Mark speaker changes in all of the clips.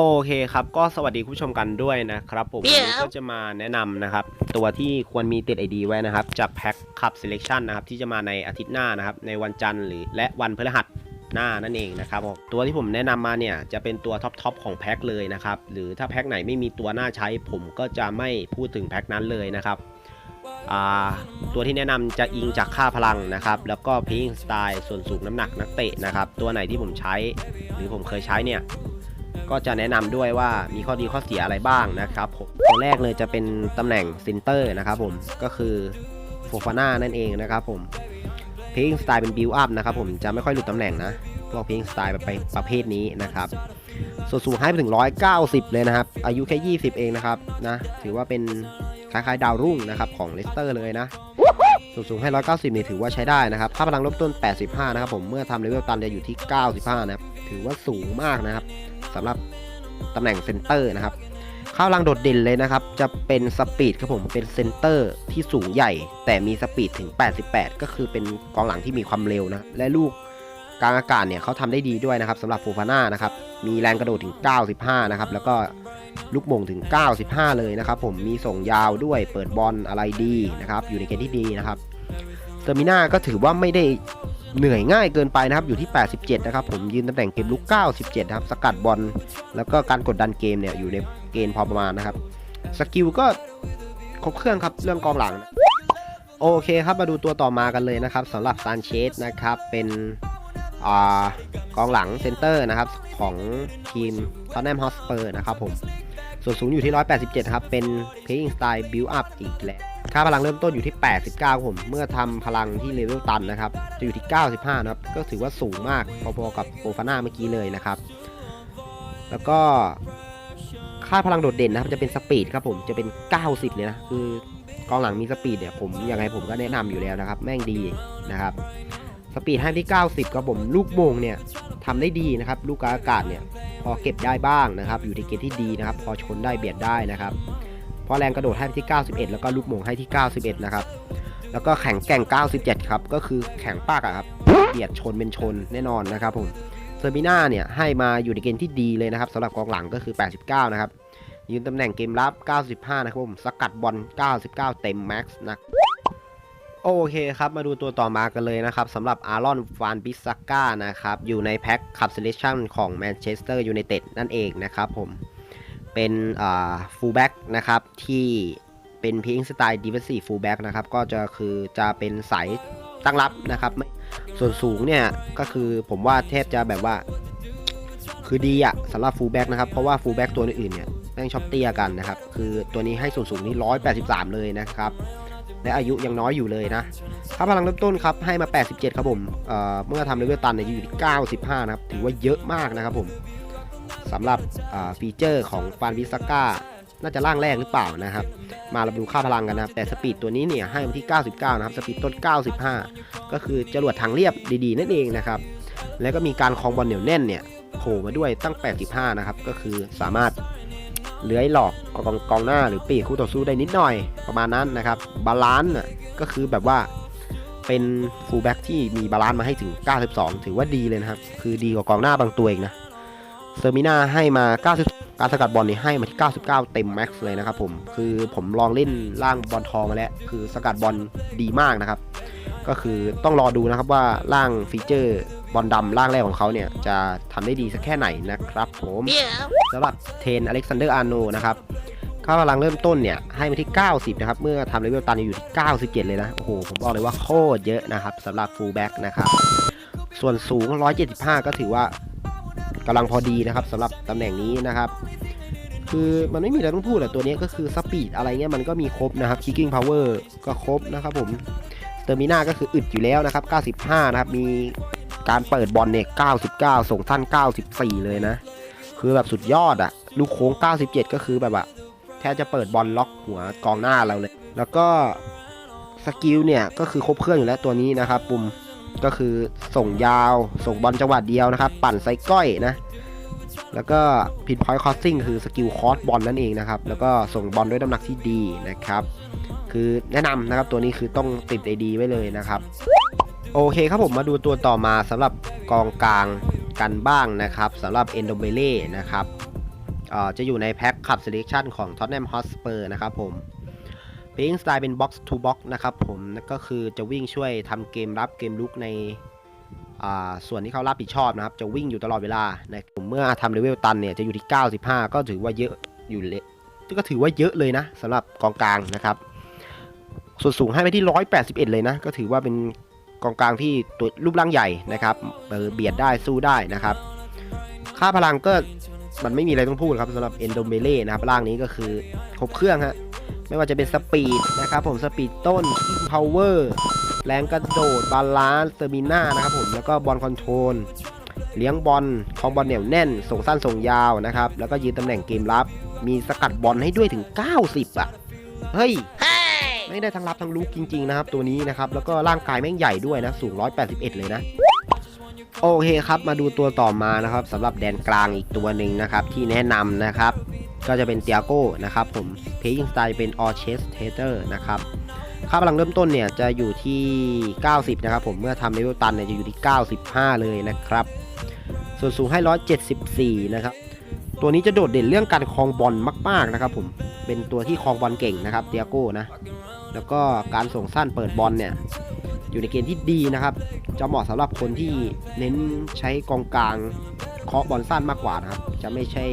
Speaker 1: โอเคครับ ก็สวัสดีคุณผู้ชมกันด้วยนะครับ ผมวันนี้ก็จะมาแนะนำนะครับ ตัวที่ควรมีติด ID ไว้นะครับ จากแพ็คขับ selection นะครับ ที่จะมาในอาทิตย์หน้านะครับ ในวันจันทร์หรือและวันพฤหัสหน้านั่นเองนะครับผมตัวที่ผมแนะนำมาเนี่ยจะเป็นตัวท็อปทอปของแพ็คเลยนะครับ หรือถ้าแพ็คไหนไม่มีตัวน่าใช้ ผมก็จะไม่พูดถึงแพ็คนั้นเลยนะครับอ่าตัวที่แนะนำจะอิงจากค่าพลังนะครับ แล้วก็พิงสไตล์ส่วนสูงน้ำหนักนักเตะนะครับ ตัวไหนที่ผมใช้ หรือผมเคยใช้เนี่ย ก็จะแนะนำด้วยว่ามีข้อดีข้อเสียอะไรบ้างนะครับผมตัวแรกเลยจะเป็นตำแหน่งซินเตอร์นะครับผมก็คือโฟฟาน่านั่นเองนะครับผมเพลงสไตล์เป็นบิวอัพนะครับผมจะไม่ค่อยหลุดตำแหน่งนะพวกเพลงสไตล์แบบไปประเภทนี้นะครับส่วนสูงให้ไปถึง 190 เลยนะครับ อายุแค่ 20 เองนะครับนะถือว่าเป็นคล้ายๆ ดาวรุ่งนะครับของเลสเตอร์เลยนะส่วนสูงให้ 190 นี่ถือว่าใช้ได้นะครับค่าพลังลบต้น 85 นะครับผมเมื่อทำเลเวลตันจะอยู่ที่ 95 นะครับถือว่าสูงมากนะครับ สำหรับตำแหน่งเซนเตอร์นะครับข้าวลังโดดเด่นเลยนะครับ จะเป็นสปีดครับผมเป็นเซนเตอร์ที่สูงใหญ่ แต่มีสปีดถึง 88 ก็คือเป็นกองหลังที่มีความเร็วนะ และลูกกลางอากาศเนี่ยเขาทำได้ดีด้วยนะครับสำหรับโฟฟาน่านะครับ มีแรงกระโดดถึง 95 นะครับ แล้วก็ลูกมงถึง 95 เลยนะครับ ผมมีส่งยาวด้วยเปิดบอลอะไรดีนะครับ อยู่ในเกณฑ์ที่ดีนะครับ เซอร์มิน่าก็ถือว่าไม่ได้เหนื่อยง่ายเกินไปนะครับอยู่ที่ 87 นะครับ ผมยืนตำแหน่งเกมลุก 97 นะครับ สกัดบอลแล้วก็การกดดันเกมเนี่ยอยู่ในเกณฑ์พอประมาณนะครับ สกิลก็ครบเครื่องครับเรื่องกองหลัง โอเคครับมาดูตัวต่อมากันเลยนะครับสำหรับซานเชสนะครับ เป็นอกองหลังเซนเตอร์นะครับของทีมทอนแนมฮอสเปอร์นะครับผม ส่วนสูงอยู่ที่ 187 ครับ เป็น playing style build up อีกแล้วค่าพลังเริ่มต้นอยู่ที่ 89ครับผม เมื่อทำพลังที่เลเวลตันนะครับ จะอยู่ที่ 95 นะครับ ก็ถือว่าสูงมาก พอๆกับโฟฟาน่าเมื่อกี้เลยนะครับ แล้วก็ค่าพลังโดดเด่นนะครับ จะเป็นสปีดครับผม จะเป็น 90 เลยนะ คือกองหลังมีสปีดเนี่ย ผมยังไงผมก็แนะนำอยู่แล้วนะครับ แม่งดีนะครับ สปีดให้ที่ 90 ครับผม ลูกโมงเนี่ยทำได้ดีนะครับ ลูกกาอากาศเนี่ย พอเก็บได้บ้างนะครับ อยู่ในเกณฑ์ที่ดีนะครับ พอชนได้เบียดได้นะครับ เพราะแรงกระโดดให้ที่ 91 แล้วก็ลูกโมงให้ที่ 91 นะครับ แล้วก็แข็งแก่ง 97 ครับ ก็คือแข็งปากครับ เบียดชนเป็นชนแน่นอนนะครับผมเซอร์บิน่าเนี่ยให้มาอยู่ในเกณฑ์ที่ดีเลยนะครับสำหรับกองหลังก็คือ 89 นะครับยืนตำแหน่งเกมรับ 95 นะครับผม สกัดบอล 99 เต็มแม็กซ์นะ โอเคครับมาดูตัวต่อมากันเลยนะครับสำหรับอารอนฟานบิสซัก้านะครับอยู่ในแพ็คคับเซเลชันของแมนเชสเตอร์ยูไนเต็ดนั่นเองนะครับผมเป็นฟูลแบ็กนะครับที่เป็นพิงสไตล์ดิฟเฟนซีฟูลแบ็กนะครับก็จะคือจะเป็นสายตั้งรับนะครับส่วนสูงเนี่ยก็คือผมว่าแทบจะแบบว่า คือดีอะสำหรับฟูลแบ็กนะครับเพราะว่าฟูลแบ็กตัวอื่นเนี่ยแม่งชอบเตี้ยกันนะครับคือตัวนี้ให้ส่วนสูงนี่183 เลยนะครับ และอายุยังน้อยอยู่เลยนะค่าพลังเริ่มต้นครับให้มา 87 ครับผมเเมื่อทำเลเวลตันเนี่ยอยู่ที่95 นะครับ ถือว่าเยอะมากนะครับผมสำหรับฟีเจอร์ของฟานวิสก้าน่าจะร่างแรกหรือเปล่านะครับ มาเราดูค่าพลังกันนะครับ แต่สปีดตัวนี้เนี่ยให้มาที่ 99 นะครับ สปีดต้น 95 ก็คือจรวดทางเรียบดีๆ นั่นเองนะครับ แล้วก็มีการคลองบอลเหนียวแน่นเนี่ยโผล่มาด้วยตั้ง 85 นะครับ ก็คือสามารถ เลื้อยหลอกกองกองหน้าหรือปีกคู่ต่อสู้ได้นิดหน่อยประมาณนั้นนะครับบาลานซ์ก็คือแบบว่าเป็นฟูลแบ็กที่มีบาลานซ์มาให้ถึง 92 ถือว่าดีเลยนะครับ คือดีกว่ากองหน้าบางตัวเองนะเซอร์มิน่าให้มา 90 การสกัดบอลนี่ให้มาที่ 99 เต็มแม็กซ์เลยนะครับผม คือผมลองเล่นล่างบอลทองมาแล้ว คือสกัดบอลดีมากนะครับ ก็คือต้องรอดูนะครับว่าร่างฟีเจอร์ บอลดำร่างแรกของเขาเนี่ยจะทำได้ดีสักแค่ไหนนะครับผมสำหรับเทนอเล็กซานเดอร์อาร์โนนะครับค่าพลังเริ่มต้นเนี่ยให้มาที่ 90 นะครับ เมื่อทำเลเวลตันอยู่ที่ 97 เลยนะ โอ้โห ผมบอกเลยว่าโคตรเยอะนะครับสำหรับฟูลแบ็กนะครับ ส่วนสูง 175 ก็ถือว่ากำลังพอดีนะครับสำหรับตำแหน่งนี้นะครับคือมันไม่มีอะไรต้องพูดแหละตัวนี้ก็คือสปีดอะไรเงี้ยมันก็มีครบนะครับ kicking power ก็ครบนะครับผมเตอร์มิน่าก็คืออึดอยู่แล้วนะครับ 95 นะครับ มี การเปิดบอลเนี่ย 99 ส่งสั้น94 เลยนะ คือแบบสุดยอดอะลูกโค้ง 97 ก็คือแบบอะแทบจะเปิดบอลล็อกหัวกองหน้าเราเลย แล้วก็สกิลเนี่ย ก็คือครบเครื่องอยู่แล้วตัวนี้นะครับ ปุ่มก็คือส่งยาว ส่งบอลจังหวะเดียวนะครับ ปั่นไซก้อยนะ แล้วก็พินพอยต์คอสซิ่งคือสกิลคอสบอลนั่นเองนะครับ แล้วก็ส่งบอลด้วยน้ำหนักที่ดีนะครับ คือแนะนำนะครับตัวนี้คือต้องติดไอดีไว้เลยนะครับ โอเคครับผมมาดูตัวต่อมาสำหรับกองกลางกันบ้างนะครับสำหรับเอนโดเบเล่นะครับจะอยู่ในแพ็คขับ selection ของ Tottenham Hotspur นะครับผม playing style เป็น box to box นะครับผมก็คือจะวิ่งช่วยทำเกมรับเกมลุกในส่วนที่เขารับผิดชอบนะครับ จะวิ่งอยู่ตลอดเวลานะผมเมื่อทำเลเวลตันเนี่ยจะอยู่ที่ 95 ก็ถือว่าเยอะอยู่เลยก็ถือว่าเยอะเลยนะสำหรับกองกลางนะครับส่วนสูงให้ไปที่ 181 เลยนะ ก็ถือว่าเป็น กองกลางที่ตัวรูปร่างใหญ่นะครับเบียดได้สู้ได้นะครับ ค่าพลังก็มันไม่มีอะไรต้องพูดครับสำหรับเอนโดเมเล่นะครับร่างนี้ก็คือครบเครื่องฮะไม่ว่าจะเป็นสปีดนะครับผมสปีดต้นพาวเวอร์แรงกระโดดบาลานซ์เตอร์มิน่านะครับผมแล้วก็บอลคอนโทรลเลี้ยงบอลคองบอลเหนียวแน่น ส่งสั้นส่งยาวนะครับ แล้วก็ยืนตำแหน่งเกมรับ มีสกัดบอลให้ด้วยถึง 90 อะ เฮ้ย ไม่ได้ทั้งรับทั้งลุกจริงๆนะครับตัวนี้นะครับแล้วก็ร่างกายแม่งใหญ่ด้วยนะสูง 181 เลยนะโอเคครับมาดูตัวต่อมานะครับสำหรับแดนกลางอีกตัวหนึ่งนะครับที่แนะนำนะครับ ก็จะเป็นเตียโก้นะครับผมเพย์ยิงสไตล์เป็นออเชสเทเตอร์นะครับค่าพลังเริ่มต้นเนี่ยจะอยู่ที่ 90 นะครับผมเมื่อทำเลเวลตันเนี่ยจะอยู่ที่ 95 เลยนะครับ ส่วนสูงให้ 174 นะครับ ตัวนี้จะโดดเด่นเรื่องการคลองบอลมาก ๆ นะครับผมเป็นตัวที่คลองบอลเก่งนะครับเตียโก้นะ แล้วก็การส่งสั้นเปิดบอลเนี่ยอยู่ในเกณฑ์ที่ดีนะครับ จะเหมาะสำหรับคนที่เน้นใช้กองกลางเคาะบอลสั้นมากกว่านะครับ จะไม่ใช่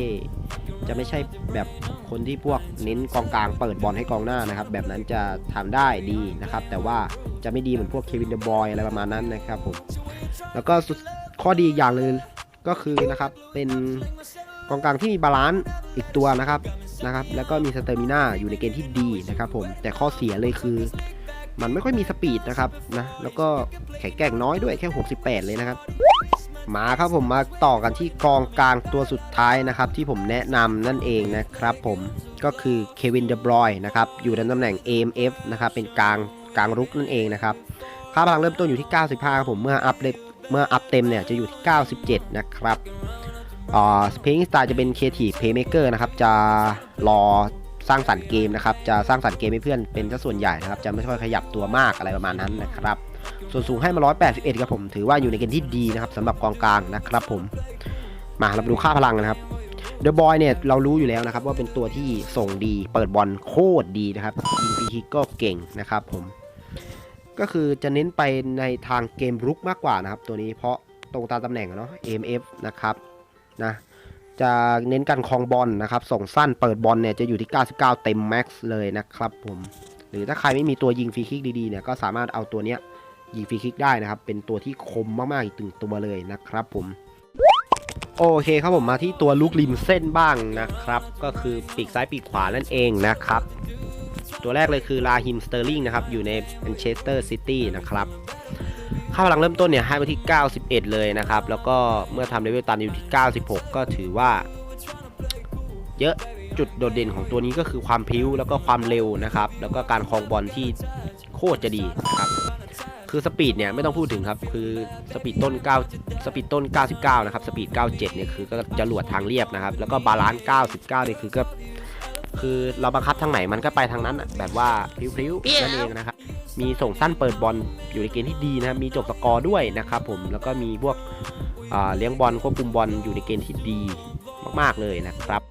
Speaker 1: จะไม่ใช่แบบคนที่พวกเน้นกองกลางเปิดบอลให้กองหน้านะครับ แบบนั้นจะทำได้ดีนะครับ แต่ว่าจะไม่ดีเหมือนพวกเควินเดอะบอยอะไรประมาณนั้นนะครับผมแล้วก็ข้อดีอีกอย่างเลยก็คือนะครับเป็นกองกลางที่มีบาลานซ์อีกตัวนะครับ นะครับ แล้วก็มีสเตอร์มิน่าอยู่ในเกณฑ์ที่ดีนะครับผม แต่ข้อเสียเลยคือ มันไม่ค่อยมีสปีดนะครับนะ แล้วก็แข็งแกร่งน้อยด้วยแค่ 68 เลยนะครับ มาครับผมมาต่อกันที่กองกลางตัวสุดท้ายนะครับ ที่ผมแนะนำนั่นเองนะครับผม ก็คือเควินเดบรอยนะครับ อยู่ในตำแหน่ง AMF นะครับ เป็นกลางกลางรุกนั่นเองนะครับ ค่าพลังเริ่มต้นอยู่ที่ 95ครับผม เมื่ออัพเลเมื่ออัพเต็มเนี่ยจะอยู่ที่ 97 นะครับ อ่าเพลงสไตล์จะเป็น Creative Playmaker นะครับ จะรอสร้างสรรค์เกมนะครับ จะสร้างสรรค์เกมให้เพื่อนเป็นซะส่วนใหญ่นะครับ จะไม่ค่อยขยับตัวมากอะไรประมาณนั้นนะครับ ส่วนสูงให้มา 181 ครับผม ถือว่าอยู่ในเกณฑ์ที่ดีนะครับสำหรับกองกลางนะครับผม มาเราดูค่าพลังนะครับเดอะบอยเนี่ยเรารู้อยู่แล้วนะครับว่าเป็นตัวที่ส่งดี เปิดบอลโคตรดีนะครับยิงฟรีคิกก็เก่งนะครับผม ก็คือจะเน้นไปในทางเกมรุกมากกว่านะครับ ตัวนี้เพราะตรงตามตำแหน่งอะเนาะ AMF นะครับ นะจะเน้นการคลองบอลนะครับ ส่งสั้นเปิดบอลเนี่ยจะอยู่ที่ 99 เต็มแม็กซ์เลยนะครับผมหรือถ้าใครไม่มีตัวยิงฟรีคิกดีๆเนี่ยก็สามารถเอาตัวเนี้ยยิงฟรีคิกได้นะครับ เป็นตัวที่คมมากๆอีกตึงตัวเลยนะครับผมโอเคครับผมมาที่ตัวลูกริมเส้นบ้างนะครับ ก็คือปีกซ้ายปีกขวานั่นเองนะครับ ตัวแรกเลยคือลาฮิมสเตอร์ลิงนะครับ อยู่ในแมนเชสเตอร์ซิตี้นะครับ ค่าพลังเริ่มต้นเนี่ยให้ไปที่ 91 เลยนะครับ แล้วก็เมื่อทำเลเวลตันอยู่ที่ 96 ก็ถือว่า เยอะจุดโดดเด่นของตัวนี้ก็คือความพิ้วแล้วก็ความเร็วนะครับ แล้วก็การคลองบอลที่โคตรจะดีนะครับ คือสปีดเนี่ยไม่ต้องพูดถึงครับ คือสปีดต้น 9 สปีดต้น 99 นะครับ สปีด 97 เนี่ยคือก็จะหลวดทางเรียบนะครับ แล้วก็บาลานซ์ 99 เนี่ยคือก็คือเราบังคับทางไหนมันก็ไปทางนั้นอะแบบว่าพริ้วๆนั่นเองนะครับ มีส่งสั้นเปิดบอลอยู่ในเกณฑ์ที่ดีนะครับมีจบสกอร์ด้วยนะครับผมแล้วก็มีพวกเลี้ยงบอลควบคุมบอลอยู่ในเกณฑ์ที่ดีมากๆเลยนะครับ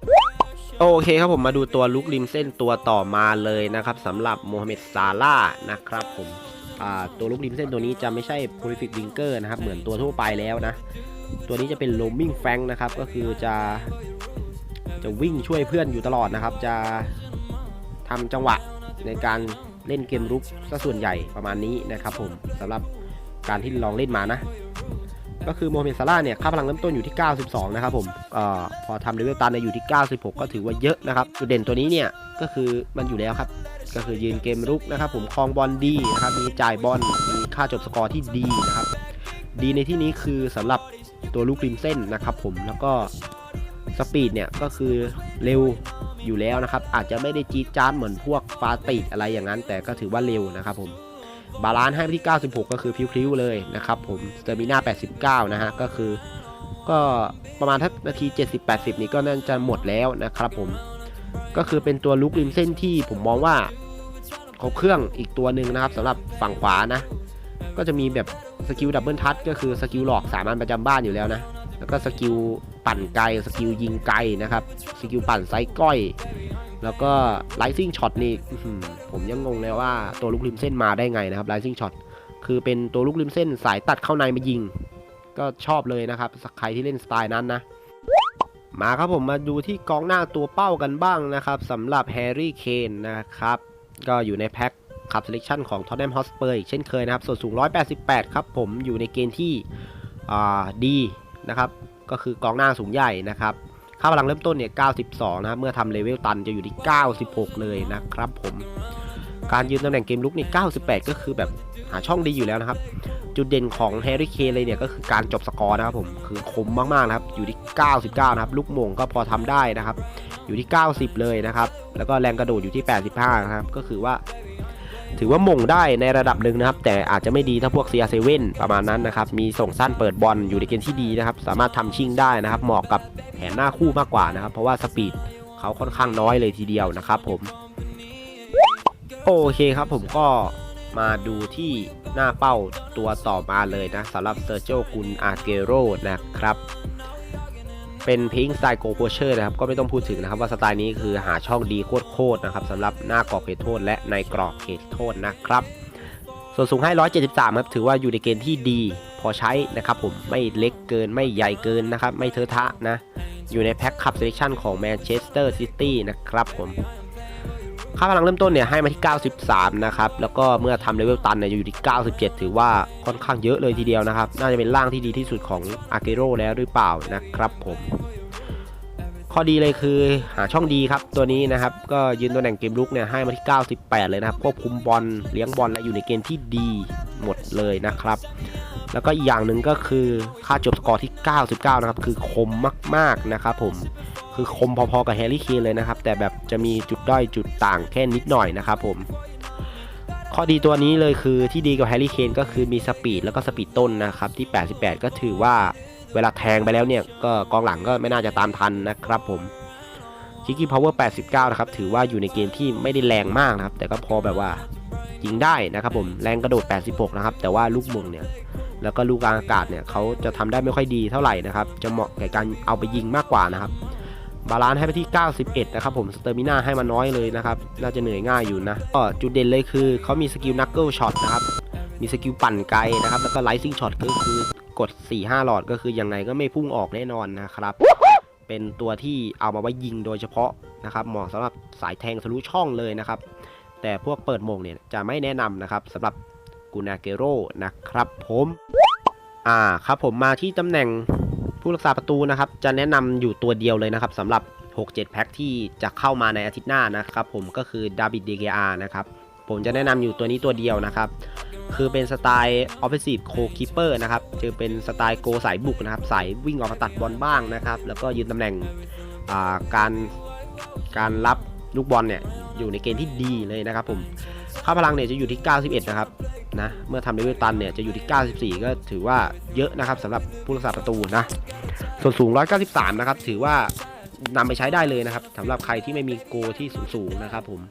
Speaker 1: โอเคครับผมมาดูตัวลุกริมเส้นตัวต่อมาเลยนะครับสำหรับโมฮัมเหม็ดซาร่าห์นะครับผมตัวลุกริมเส้นตัวนี้จะไม่ใช่ prolific winger นะครับเหมือนตัวทั่วไปแล้วนะ ตัวนี้จะเป็น roaming flank นะครับก็คือจะจะวิ่งช่วยเพื่อนอยู่ตลอดนะครับ จะทำจังหวะในการ เล่นเกมรุกซะส่วนใหญ่ประมาณนี้นะครับผมสำหรับการที่ลองเล่นมานะ ก็คือโมเม็ดซาร่าเนี่ยค่าพลังเริ่มต้นอยู่ที่ 92 นะครับผมออพอทำเลเวลตันเนี่ยอยู่ที่ 96 ก็ถือว่าเยอะนะครับจุดเด่นตัวนี้เนี่ยก็คือมันอยู่แล้วครับ ก็คือยืนเกมรุกนะครับผมคลองบอลดีนะครับมีจ่ายบอลมีค่าจบสกอร์ที่ดีนะครับดีในที่นี้คือสำหรับตัวลูกริมเส้นนะครับผมแล้วก็สปีดเนี่ยก็คือเร็ว อยู่แล้วนะครับ อาจจะไม่ได้จี๊ดจ๊าดเหมือนพวกฟาติอะไรอย่างนั้น แต่ก็ถือว่าเร็วนะครับผมบาลานซ์ให้ที่ 96 ก็คือพริ้วๆเลยนะครับผมสเตอร์มิน่า 89 นะฮะก็คือ ก็ประมาณทักนาที 70-80 นี้ก็น่าจะหมดแล้วนะครับผมก็คือเป็นตัวลุกริมเส้นที่ผมมองว่าครบเครื่องอีกตัวหนึ่งนะครับสำหรับฝั่งขวานะ ก็จะมีแบบสกิลดับเบิลทัชก็คือสกิลหลอกสามัญประจำบ้านอยู่แล้วนะ แล้วก็สกิลปั่นไกล สกิลยิงไกลนะครับ สกิลปั่นไซส์ก้อย แล้วก็ไลซิ่งช็อตนี่ผมยังงงเลยว่าตัวลูกริมเส้นมาได้ไงนะครับไลซิ่งช็อตคือเป็นตัวลูกริมเส้นสายตัดเข้าในมายิง ก็ชอบเลยนะครับใครที่เล่นสไตล์นั้นนะ มาครับผมมาดูที่กองหน้าตัวเป้ากันบ้างนะครับสำหรับแฮร์รี่เคนนะครับ ก็อยู่ในแพ็คขับเซเลคชั่นของท็อตแนมฮอสเปอร์อีกเช่นเคยนะครับ ส่วนสูง 188 ครับผมอยู่ในเกณฑ์ที่ดี นะครับ ก็คือกองหน้าสูงใหญ่นะครับ ค่าพลังเริ่มต้นเนี่ย 92 นะครับ เมื่อทำเลเวลตันจะอยู่ที่ 96 เลยนะครับผม การยืนตำแหน่งเกมลุกนี่98 ก็คือแบบหาช่องดีอยู่แล้วนะครับ จุดเด่นของแฮร์รี่เคนเลยเนี่ยก็คือการจบสกอร์นะครับผม คือคมมากๆนะครับ อยู่ที่ 99 นะครับ ลูกมงก็พอทำได้นะครับ อยู่ที่ 90 เลยนะครับ แล้วก็แรงกระโดดอยู่ที่ 85 นะครับ ก็คือว่า ถือว่าม่งได้ในระดับหนึ่งนะครับ แต่อาจจะไม่ดีเท่าพวก CR7 ประมาณนั้นนะครับ มีส่งสั้นเปิดบอลอยู่ในเกณฑ์ที่ดีนะครับ สามารถทำชิ่งได้นะครับ เหมาะกับแผนหน้าคู่มากกว่านะครับ เพราะว่าสปีดเขาค่อนข้างน้อยเลยทีเดียวนะครับผม โอเคครับผมก็มาดูที่หน้าเป้าตัวต่อมาเลยนะสำหรับเซอร์เจกุนอาเกโรนะครับ เป็นพิงสไตล์โกโพเชอร์นะครับ ก็ไม่ต้องพูดถึงนะครับว่าสไตล์นี้คือหาช่องดีโคตรๆนะครับสำหรับหน้ากรอบเขตโทษ และในกรอบเขตโทษนะครับ ส่วนสูงให้ 173 ครับ ถือว่าอยู่ในเกณฑ์ที่ดี พอใช้นะครับผมไม่เล็กเกินไม่ใหญ่เกินนะครับ ไม่เทอะทะนะ อยู่ในแพ็คคับเซเลคชั่นของแมนเชสเตอร์ซิตี้นะครับผมค่าพลังเริ่มต้นเนี่ยให้มาที่ 93 นะครับ แล้วก็เมื่อทำเลเวลตันเนี่ยอยู่ที่ 97 ถือว่าค่อนข้างเยอะเลยทีเดียวนะครับ น่าจะเป็นร่างที่ดีที่สุดของอาเกโรแล้วหรือเปล่านะครับผม ข้อดีเลยคือหาช่องดีครับตัวนี้นะครับ ก็ยืนตำแหน่งเกมลุกเนี่ยให้มาที่ 98 เลยนะครับควบคุมบอลเลี้ยงบอลและอยู่ในเกณฑ์ที่ดีหมดเลยนะครับ แล้วก็อีกอย่างหนึ่งก็คือค่าจบสกอร์ที่ 99 นะครับ คือคมมากๆนะครับผมคือคมพอๆกับแฮร์รี่เคนเลยนะครับ แต่แบบจะมีจุดด้อยจุดต่างแค่นิดหน่อยนะครับผมข้อดีตัวนี้เลยคือที่ดีกับแฮร์รี่เคนก็คือมีสปีดแล้วก็สปีดต้นนะครับที่ 88 ก็ถือว่า เวลาแทงไปแล้วเนี่ยก็กองหลังก็ไม่น่าจะตามทันนะครับผมคิกกี้พาวเวอร์89 นะครับ ถือว่าอยู่ในเกณฑ์ที่ไม่ได้แรงมากนะครับ แต่ก็พอแบบว่ายิงได้นะครับผม แรงกระโดด 86 นะครับ แต่ว่าลูกมงเนี่ย แล้วก็ลูกกลางอากาศเนี่ยเขาจะทำได้ไม่ค่อยดีเท่าไหร่นะครับ จะเหมาะแก่การเอาไปยิงมากกว่านะครับ บาลานซ์ให้ไปที่ 91 นะครับผม สเตอร์มิน่าให้มาน้อยเลยนะครับ น่าจะเหนื่อยง่ายอยู่นะ ก็จุดเด่นเลยคือเขามีสกิลนักเกิลช็อตนะครับ มีสกิลปั่นไกลนะครับ แล้วก็ไลซิ่งช็อตก็คือ กด 4-5 หลอดก็คืออยังไงก็ไม่พุ่งออกแน่นอนนะครับ เป็นตัวที่เอามาไว้ยิงโดยเฉพาะนะครับเหมาะสำหรับสายแทงทะลุช่องเลยนะครับ แต่พวกเปิดโมงเนี่ยจะไม่แนะนำนะครับสำหรับกูนาเกโรนะครับผมอ่าครับผมมาที่ตำแหน่งผู้รักษาประตูนะครับ จะแนะนำอยู่ตัวเดียวเลยนะครับสำหรับ 6-7 แพ็คที่จะเข้ามาในอาทิตย์หน้านะครับ ผมก็คือดาบิดเดเกอานะครับผมจะแนะนำอยู่ตัวนี้ตัวเดียวนะครับ คือเป็นสไตล์ offensive co-keeper นะครับจะเป็นสไตล์โกสายบุกนะครับ สายวิ่งออกมาตัดบอลบ้างนะครับ แล้วก็ยืนตำแหน่งาการการรับลูกบอลเนี่ยอยู่ในเกณฑ์ที่ดีเลยนะครับผมค่าพลังเนี่ยจะอยู่ที่ 91 นะครับนะเมื่อทำเลเวลตันเนี่ยจะอยู่ที่ 94 ก็ถือว่าเยอะนะครับสำหรับผู้รักษาประตูนะส่วนสูง 193 นะครับ ถือว่านำไปใช้ได้เลยนะครับสำหรับใครที่ไม่มีโกที่สูงๆนะครับผม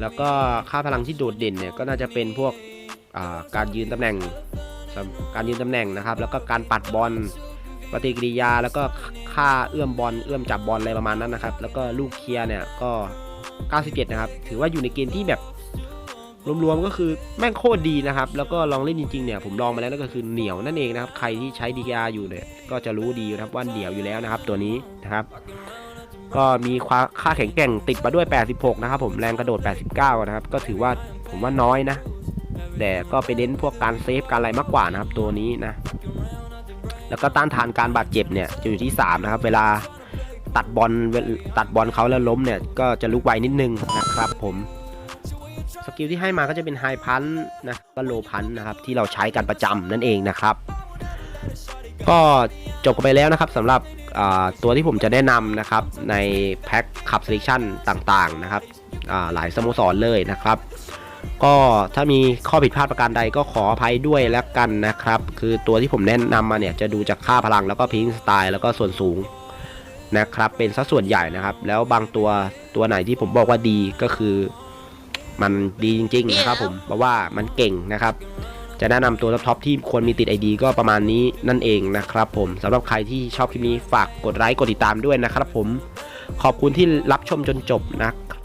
Speaker 1: แล้วก็ค่าพลังที่โดดเด่นเนี่ยก็น่าจะเป็นพวก การยืนตำแหน่งการยืนตำแหน่งนะครับ แล้วก็การปัดบอลปฏิกิริยาแล้วก็ค่าเอื้อมบอลเอื้อมจับบอลอะไรประมาณนั้นนะครับ แล้วก็ลูกเคลียร์เนี่ยก็ 97 นะครับ ถือว่าอยู่ในเกณฑ์ที่แบบรวมๆก็คือแม่งโคตรดีนะครับ แล้วก็ลองเล่นจริงๆเนี่ยผมลองมาแล้วนั่นก็คือเหนียวนั่นเองนะครับ ใครที่ใช้ DKR อยู่เนี่ยก็จะรู้ดีนะครับว่าเหนียวอยู่แล้วนะครับ ตัวนี้นะครับ ก็มีค่าแข็งแกร่งติดมาด้วย 86 นะครับผมแรงกระโดด 89 นะครับ ก็ถือว่าผมว่าน้อยนะ แต่ก็ไปเน้นพวกการเซฟการอะไรมากกว่านะครับตัวนี้นะ แล้วก็ต้านทานการบาดเจ็บเนี่ยจะอยู่ที่ 3 นะครับ เวลาตัดบอลตัดบอลเขาแล้วล้มเนี่ย ก็จะลุกไวนิดนึงนะครับผมสกิลที่ให้มาก็จะเป็นไฮพันนะก็โลพันนะครับ ที่เราใช้กันประจำนั่นเองนะครับ ก็จบกันไปแล้วนะครับสำหรับตัวที่ผมจะแนะนำนะครับในแพ็คขับเซเลคชั่นต่างๆนะครับหลายสโมสรเลยนะครับ ก็ถ้ามีข้อผิดพลาดประการใดก็ขออภัยด้วยแล้วกันนะครับ คือตัวที่ผมแนะนำมาเนี่ยจะดูจากค่าพลังแล้วก็พิงสไตล์แล้วก็ส่วนสูงนะครับ เป็นสัดส่วนใหญ่นะครับ แล้วบางตัวตัวไหนที่ผมบอกว่าดีก็คือ มันดีจริง ๆ นะครับ ผมเพราะว่ามันเก่งนะครับ จะแนะนำตัวท็อปที่ควรมีติด ID ก็ประมาณนี้นั่นเองนะครับ ผมสำหรับใครที่ชอบคลิปนี้ฝากกดไลค์กดติดตามด้วยนะครับ ผมขอบคุณที่รับชมจนจบนะครับ